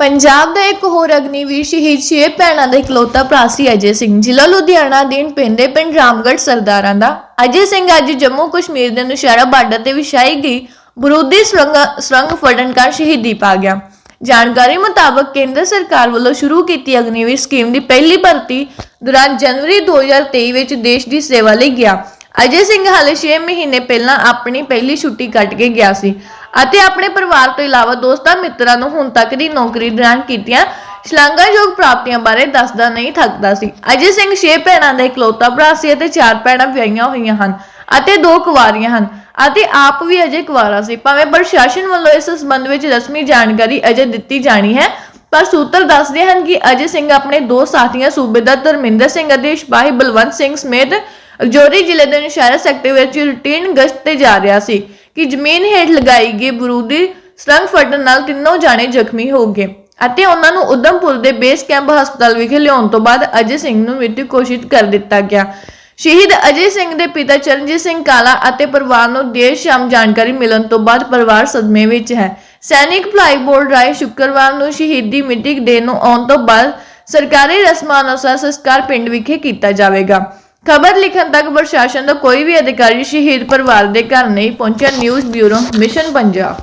ਪੰਜਾਬ ਦਾ ਇੱਕ ਹੋਰ ਅਗਨੀਵੀਰ ਸ਼ਹੀਦ ਛੇ ਭੈਣਾਂ ਦਾ ਇਕਲੌਤਾ ਭਰਾ ਸੀ ਅਜੇ ਸਿੰਘ, ਜ਼ਿਲ੍ਹਾ ਲੁਧਿਆਣਾ ਅਧੀਨ ਪੈਂਦੇ ਪਿੰਡ ਰਾਮਗੜ੍ਹ ਸਰਦਾਰਾਂ ਦਾ। ਅਜੇ ਸਿੰਘ ਅੱਜ ਜੰਮੂ ਕਸ਼ਮੀਰ ਦੇ ਨੁਸ਼ਹਿਰਾ ਬਾਰਡਰ ਤੇ ਵਿਛਾਈ ਗਈ ਬਰੂਦੀ ਸੁਰੰਗ ਸੁਰੰਗ ਫੜਨ ਕਰ ਸ਼ਹੀਦੀ ਪਾ ਗਿਆ। ਜਾਣਕਾਰੀ ਮੁਤਾਬਕ ਕੇਂਦਰ ਸਰਕਾਰ ਵੱਲੋਂ ਸ਼ੁਰੂ ਕੀਤੀ ਅਗਨੀਵੀਰ ਸਕੀਮ ਦੀ ਪਹਿਲੀ ਭਰਤੀ ਦੌਰਾਨ ਜਨਵਰੀ 2023 ਵਿੱਚ ਦੇਸ਼ ਦੀ ਸੇਵਾ ਲਈ ਗਿਆ। ਅਜੇ ਸਿੰਘ ਹਾਲੇ 6 ਮਹੀਨੇ ਪਹਿਲਾਂ ਆਪਣੀ ਪਹਿਲੀ ਛੁੱਟੀ ਕੱਟ ਕੇ ਗਿਆ ਸੀ। ਅਤੇ ਆਪਣੇ ਪਰਿਵਾਰ ਤੋਂ ਇਲਾਵਾ ਦੋਸਤਾਂ ਮਿੱਤਰਾਂ ਨੂੰ ਹੁਣ ਤੱਕ ਦੀ ਨੌਕਰੀ ਦੌਰਾਨ ਕੀਤੀਆਂ ਸ਼ਲਾਘਾਯੋਗ ਪ੍ਰਾਪਤੀਆਂ ਬਾਰੇ ਦੱਸਦਾ ਨਹੀਂ ਥੱਕਦਾ ਸੀ। ਅਜੇ ਸਿੰਘ ਛੇ ਭੈਣਾਂ ਦਾ ਇਕਲੌਤਾ ਭਰਾ ਸੀ ਅਤੇ ਚਾਰ ਭੈਣਾਂ ਵਿਆਹੀਆਂ ਹੋਈਆਂ ਹਨ ਅਤੇ ਦੋ ਕੁਵਾਰੀਆਂ ਹਨ ਅਤੇ ਆਪ ਵੀ ਅਜੇ ਕੁਵਾਰਾ ਸੀ। ਭਾਵੇਂ ਪ੍ਰਸ਼ਾਸਨ ਵੱਲੋਂ ਇਸ ਸੰਬੰਧ ਵਿੱਚ ਰਸਮੀ ਜਾਣਕਾਰੀ ਅਜੇ ਦਿੱਤੀ ਜਾਣੀ ਹੈ, ਪਰ ਸੂਤਰ ਦੱਸਦੇ ਹਨ ਕਿ ਅਜੇ ਸਿੰਘ ਆਪਣੇ ਦੋ ਸਾਥੀਆਂ ਸੂਬੇਦਾਰ ਧਰਮਿੰਦਰ ਸਿੰਘ ਅਤੇ ਸਿਪਾਹੀ ਬਲਵੰਤ ਸਿੰਘ ਸਮੇਤ ਜੋਰੀ ਜ਼ਿਲ੍ਹੇ ਦੇ ਨਸ਼ਹਿਰਾ ਸੈਕਟਰ ਵਿੱਚ ਰੂਟੀਨ ਗਸ਼ਤ ਤੇ ਜਾ ਰਿਹਾ ਸੀ। ਕਿ ਜ਼ਮੀਨ ਹੇਠ ਲਗਾਈ ਗਈ ਬਰੂਦੀ ਸੁਰੰਗ ਫਟਣ ਨਾਲ ਤਿੰਨੋਂ ਜਾਣੇ ਜ਼ਖਮੀ ਹੋ ਗਏ ਅਤੇ ਉਹਨਾਂ ਨੂੰ ਉਦਮਪੁਰ ਦੇ ਬੇਸ ਕੈਂਪ ਹਸਪਤਾਲ ਵਿਖੇ ਲਿਆਉਣ ਤੋਂ ਬਾਅਦ ਅਜੇ ਸਿੰਘ ਨੂੰ ਮ੍ਰਿਤੂ ਘੋਸ਼ਿਤ ਕਰ ਦਿੱਤਾ ਗਿਆ। ਸ਼ਹੀਦ ਅਜੇ ਸਿੰਘ ਦੇ ਪਿਤਾ ਚਰਨਜੀਤ ਸਿੰਘ ਕਾਲਾ ਅਤੇ ਪਰਿਵਾਰ ਨੂੰ ਦੇਰ ਸ਼ਾਮ ਜਾਣਕਾਰੀ ਮਿਲਣ ਤੋਂ ਬਾਅਦ ਪਰਿਵਾਰ ਸਦਮੇ ਵਿੱਚ ਹੈ। ਸੈਨਿਕ ਭਲਾਈ ਬੋਰਡ ਰਾਏ ਸ਼ੁੱਕਰਵਾਰ ਨੂੰ ਸ਼ਹੀਦੀ ਮਿਤੀ ਦੇਣ ਨੂੰ ਆਉਣ ਤੋਂ ਬਾਅਦ ਸਰਕਾਰੀ ਰਸਮਾਂ ਅਨੁਸਾਰ ਸੰਸਕਾਰ ਪਿੰਡ ਵਿਖੇ ਕੀਤਾ ਜਾਵੇਗਾ। ਖਬਰ ਲਿਖਣ ਤੱਕ ਪ੍ਰਸ਼ਾਸਨ ਦਾ ਕੋਈ ਵੀ ਅਧਿਕਾਰੀ ਸ਼ਹੀਦ ਪਰਿਵਾਰ ਦੇ ਘਰ ਨਹੀਂ ਪਹੁੰਚਿਆ। News bureau, mission Punjab.